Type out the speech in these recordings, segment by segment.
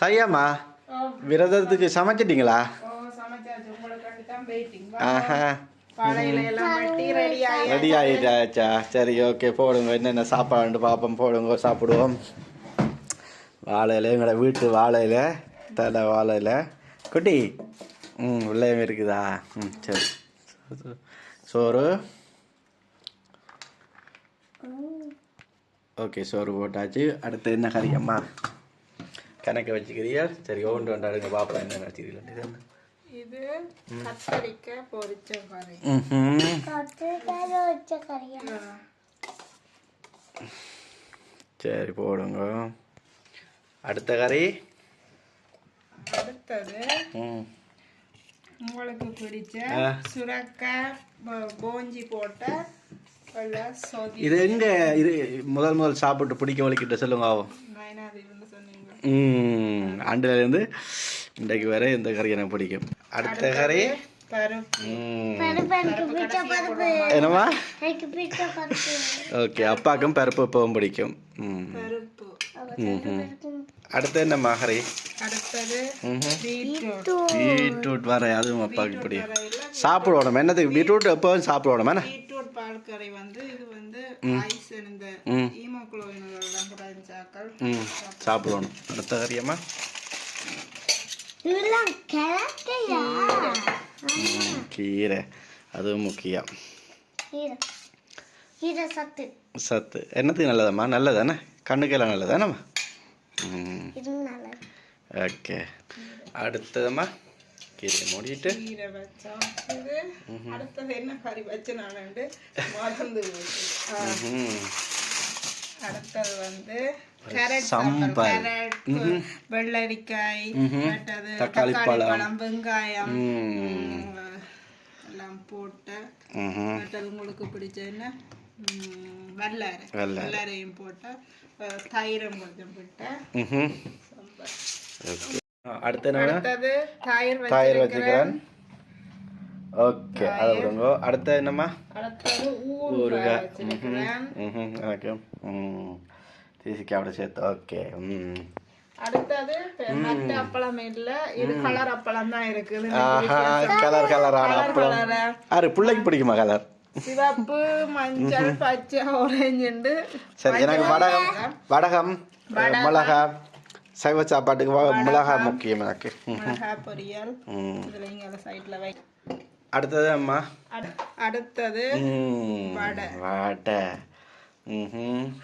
சரியாம்மா விரதத்துக்கு சமைச்சிட்டீங்களா? ஓ சமைச்சாச்சு. உங்களுக்கு தான் வெயிட்டிங் ஆஹா. ரெடி ஆகி ரெடி ஆகிட்டாச்சா சரி ஓகே போடுங்க. என்னென்ன சாப்பாடு பார்ப்போம் போடுங்க சாப்பிடுவோம். வாழையில எங்களோட வீட்டு வாழையில தலை வாழையில. குட்டி ம் உள்ளேயும் இருக்குதா? ம் சரி. சோறு? ஓகே சோறு போட்டாச்சு. அடுத்து என்ன கறி அம்மா? கணக்கு வச்சுக்கிறியா சரி ஒன்று ஒன்று அடுங்க பாப்பா என்ன வச்சுக்கிறீங்களா இது கத்தரிக்காய் பொரிச்ச கறி ம் சரி போடுங்க அடுத்த கறி அடுத்தது ம் உங்களுக்கு பிடிச்ச. சுரக்காய் போஞ்சி போட்ட இது எங்க இது முதல் முதல் சாப்பிட்டு பிடிக்க வலிக்கிட்ட சொல்லுங்க ஆகும் ம் ஆண்டுலேருந்து இன்றைக்கு வரை இந்த கறி எனக்கு பிடிக்கும். அடுத்த கறி? பருப்பு. ம். பருப்பு என்னம்மா? எனக்கு பிடிச்ச பருப்பு. ஓகே அப்பாவுக்கும் பருப்பு எப்பவும் பிடிக்கும். ம். பருப்பு. அடுத்து என்னம்மா கறி? அடுத்தது ம் பீட்ரூட். பீட்ரூட். வர அதுவும் அப்பாவுக்கு பிடிக்கும். கரையில சாப்பிடணும் என்னதுக்கு பீட்ரூட் எப்பவும் சாப்பிடணும் என்ன? கறி வந்து இது வந்து ஐஸ் இந்த குறைஞ்சாக்கள் ம். சாப்பிடணும். அடுத்த கறியம்மா இதெல்லாம் கிழக்கையா? ம், கீரை. அதுவும் முக்கியம். கீரை. கீரை சத்து. சத்து. என்னத்துக்கு நல்லதம்மா? நல்லதானே? கண்ணுக்கெல்லாம் நல்லதானம்மா? ம். இது நல்லது. ஓகே. அடுத்ததம்மா? கீரை மூடிட்டு. கீரை வச்சா இது. அடுத்தது என்ன கறி வச்சு நான் மறந்து போச்சு. ஆ, ம் அடுத்தது வந்து வெள்ளரிக்காய் தக்காளி பழம். வெங்காயம். எல்லாம் போட்டு. உங்களுக்கு பிடிச்ச என்ன? ம், வல்லாரை வல்லாரை. வல்லாரையும் போட்டு. தயிரும் கொஞ்சம் போட்டு. ம்ஹும். சாம்பார். ஓகே. அடுத்து என்ன தயிர் வச்சுக்கிறேன் ஓகே அதை விடுங்க. அடுத்து என்னம்மா? ஊறுகாய் வச்சிருக்கிறேன். ம். ம் தீசிக்காவோட சேர்த்து ஓகே ம். அடுத்தது அப்பளம் இல்ல இது கலர் அப்பளம் தான் இருக்குது. கலர் கலரான கலர் அப்பளம். ஆறு பிள்ளைக்கு பிடிக்குமா கலர்? சிவப்பு மஞ்சள் பச்சை ஆரஞ்சுண்டு சரி எனக்கு வடகம். வடகம். மிளகா சைவ சாப்பாட்டுக்கு வ- மிளகா முக்கியம் எனக்கு. மிளகாய் பொரியல். சைட்ல அடுத்தது அம்மா? அடு- அடுத்தது ம் வடை. வடை. ம்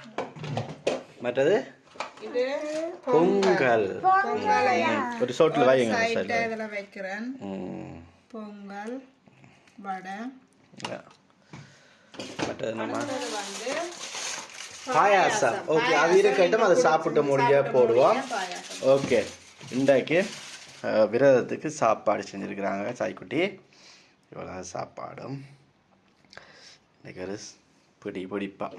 மற்றது? இது பொங்கல். ஒரு சோட்டில் வைங்க இதுல வைக்கிறேன். பொங்கல் வடை. மற்றது வந்து பாயாசம். ஓகே அது இருக்கட்டும் அதை சாப்பிட்டு முடிய போடுவோம். ஓகே இன்றைக்கு விரதத்துக்கு சாப்பாடு செஞ்சுருக்கிறாங்க சாய்க்குட்டி. இவ்வளோ சாப்பாடும். இன்றைக்கு ஒரு பிடி பிடிப்பா.